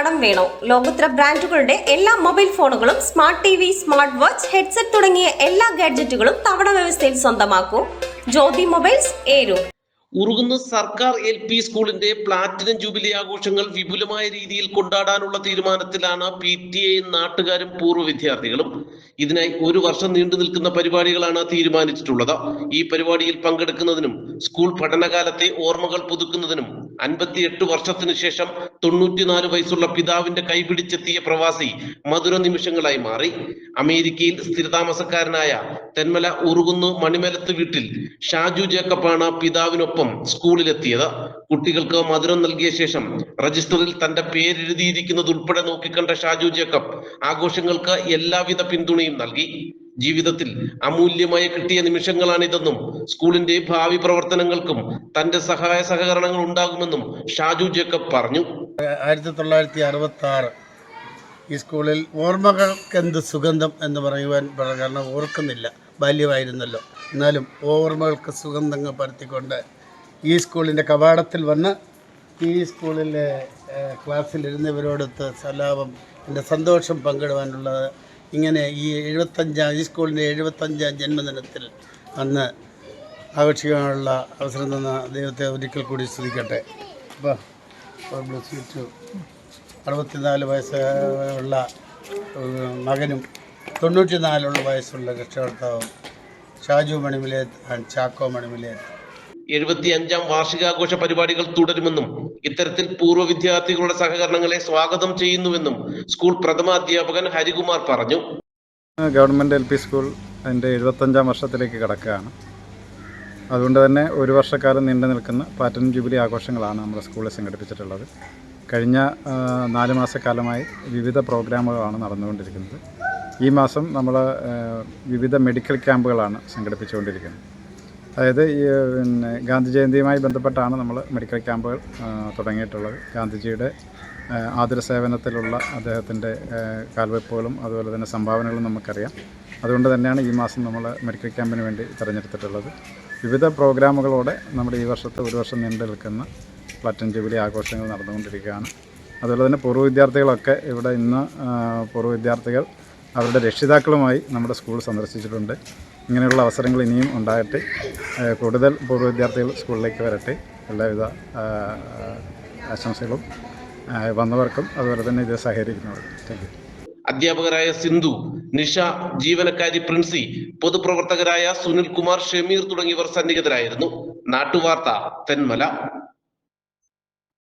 കടം വേണോ? ലോകോത്തര ബ്രാൻഡുകളുടെ എല്ലാ മൊബൈൽ ഫോണുകളും smart T V smart watch headset തുടങ്ങിയ എല്ലാ ഗാഡ്ജറ്റുകളും തവണ വ്യവസ്ഥയിൽ സ്വന്തമാക്കൂ. ജ്യോതി മൊബൈൽസ് ഏരു. ഉറുകുന്ന സർക്കാർ എൽ പി സ്കൂളിന്റെ പ്ലാറ്റിനം ജൂബിലി ആഘോഷങ്ങൾ വിപുലമായ രീതിയിൽ കൊണ്ടാടാനുള്ള തീരുമാനത്തിലാണ് പി ടി ഐ നാട്ടുകാരും പൂർവ വിദ്യാർത്ഥികളും. ഇതിനായി ഒരു വർഷം നീണ്ടു നിൽക്കുന്ന പരിപാടികളാണ് തീരുമാനിച്ചിട്ടുള്ളത്. ഈ പരിപാടിയിൽ പങ്കെടുക്കുന്നതിനും സ്കൂൾ പഠനകാലത്തെ ഓർമ്മകൾ പുതുക്കുന്നതിനും അൻപത്തിയെട്ട് വർഷത്തിനു ശേഷം തൊണ്ണൂറ്റിനാല് വയസ്സുള്ള പിതാവിന്റെ കൈപിടിച്ചെത്തിയ പ്രവാസി മധുര നിമിഷങ്ങളായി മാറി. അമേരിക്കയിൽ സ്ഥിരതാമസക്കാരനായ തെന്മല ഉറുകുന്നു മണിമലത്ത് വീട്ടിൽ ഷാജു ജേക്കബാണ് പിതാവിനൊപ്പം സ്കൂളിലെത്തിയത്. കുട്ടികൾക്ക് മധുരം നൽകിയ ശേഷം രജിസ്റ്ററിൽ തന്റെ പേരെഴുതിയിരിക്കുന്നത് ഉൾപ്പെടെ നോക്കിക്കണ്ട ഷാജു ജേക്കബ് ആഘോഷങ്ങൾക്ക് എല്ലാവിധ പിന്തുണയും നൽകി. ജീവിതത്തിൽ അമൂല്യമായി കിട്ടിയ നിമിഷങ്ങളാണ് ഇതെന്നും സ്കൂളിന്റെ ഭാവി പ്രവർത്തനങ്ങൾക്കും തന്റെ സഹായ സഹകരണങ്ങൾ ഉണ്ടാകുമെന്നും ഷാജു ജേക്കബ് പറഞ്ഞു. ആയിരത്തി തൊള്ളായിരത്തി അറുപത്തി ആറ് ഈ സ്കൂളിൽ ഓർമ്മകൾക്ക് എന്ത് സുഗന്ധം എന്ന് പറയുവാൻ പറ- കാരണം ഓർക്കുന്നില്ല. ബാല്യമായിരുന്നല്ലോ. എന്നാലും ഓർമ്മകൾക്ക് സുഗന്ധങ്ങൾ പരത്തിക്കൊണ്ട് ഈ സ്കൂളിന്റെ കവാടത്തിൽ വന്ന് ഈ സ്കൂളിലെ ക്ലാസ്സിലിരുന്നവരോടൊത്ത് സലാപം എന്റെ സന്തോഷം പങ്കിടുവാനുള്ളത് ഇങ്ങനെ ഈ എഴുപത്തഞ്ചാം ഈ സ്കൂളിന്റെ എഴുപത്തഞ്ചാം ജന്മദിനത്തിൽ അന്ന് ആഘോഷിക്കാനുള്ള അവസരം തന്ന ദൈവത്തെ ഒരിക്കൽ കൂടി സ്തുതിക്കട്ടെ. അപ്പോൾ അറുപത്തിനാല് വയസ്സുള്ള മകനും തൊണ്ണൂറ്റിനാലുള്ള വയസ്സുള്ള രക്ഷകർത്താവും ഷാജു മണിമിലേത്ത് ആൻഡ് ചാക്കോ എഴുപത്തി അഞ്ചാം വാർഷികാഘോഷ പരിപാടികൾ തുടരുമെന്നും ഇത്തരത്തിൽ പൂർവ വിദ്യാർത്ഥികളുടെ സഹകരണങ്ങളെ സ്വാഗതം ചെയ്യുന്നുവെന്നും സ്കൂൾ പ്രഥമ അധ്യാപകൻ ഹരികുമാർ പറഞ്ഞു. ഗവൺമെന്റ് എൽ പി സ്കൂൾ അതിന്റെ എഴുപത്തഞ്ചാം വർഷത്തിലേക്ക് കടക്കുകയാണ്. അതുകൊണ്ട് തന്നെ ഒരു വർഷക്കാലം നീണ്ടു നിൽക്കുന്ന പാറ്റൻ ജൂബിലി ആഘോഷങ്ങളാണ് നമ്മുടെ സ്കൂളിൽ സംഘടിപ്പിച്ചിട്ടുള്ളത്. കഴിഞ്ഞ നാല് മാസക്കാലമായി വിവിധ പ്രോഗ്രാമുകളാണ് നടന്നുകൊണ്ടിരിക്കുന്നത്. ഈ മാസം നമ്മൾ വിവിധ മെഡിക്കൽ ക്യാമ്പുകളാണ് സംഘടിപ്പിച്ചുകൊണ്ടിരിക്കുന്നത്. അതായത് ഈ പിന്നെ ഗാന്ധി ജയന്തിയുമായി ബന്ധപ്പെട്ടാണ് നമ്മൾ മെഡിക്കൽ ക്യാമ്പുകൾ തുടങ്ങിയിട്ടുള്ളത്. ഗാന്ധിജിയുടെ ആതുര സേവനത്തിലുള്ള അദ്ദേഹത്തിന്റെ ആ, കാൽവെപ്പുകളും അതുപോലെ തന്നെ സംഭാവനകളും നമുക്കറിയാം. അതുകൊണ്ട് തന്നെയാണ് ഈ മാസം നമ്മൾ മെഡിക്കൽ ക്യാമ്പിന് വേണ്ടി തിരഞ്ഞെടുത്തിട്ടുള്ളത്. വിവിധ പ്രോഗ്രാമുകളോടെ നമ്മുടെ ഈ വർഷത്തെ ഒരു വർഷം നീണ്ടു നിൽക്കുന്ന പ്ലാറ്റൻ ജൂബിലി ആഘോഷങ്ങൾ നടന്നുകൊണ്ടിരിക്കുകയാണ്. അതുപോലെ തന്നെ പൂർവ വിദ്യാർത്ഥികളൊക്കെ ഇവിടെ ഇന്ന് പൂർവ വിദ്യാർത്ഥികൾ അവരുടെ രക്ഷിതാക്കളുമായി നമ്മുടെ സ്കൂൾ സന്ദർശിച്ചിട്ടുണ്ട്. ഇങ്ങനെയുള്ള അവസരങ്ങൾ ഇനിയും ഉണ്ടായിട്ട് കൂടുതൽ പൂർവ വിദ്യാർത്ഥികൾ സ്കൂളിലേക്ക് വരട്ടെ. എല്ലാവിധ ആശംസകളും വന്നവർക്കും അതുപോലെ തന്നെ ഇത് സഹകരിക്കുന്നവർക്കും താങ്ക് യു അധ്യാപകരായ സിന്ധു നിഷ ജീവനക്കാരി പ്രിൻസി പൊതുപ്രവർത്തകരായ സുനിൽ കുമാർ ഷമീർ തുടങ്ങിയവർ സന്നിഹിതരായിരുന്നു. നാട്ടുവാർത്ത തെന്മല.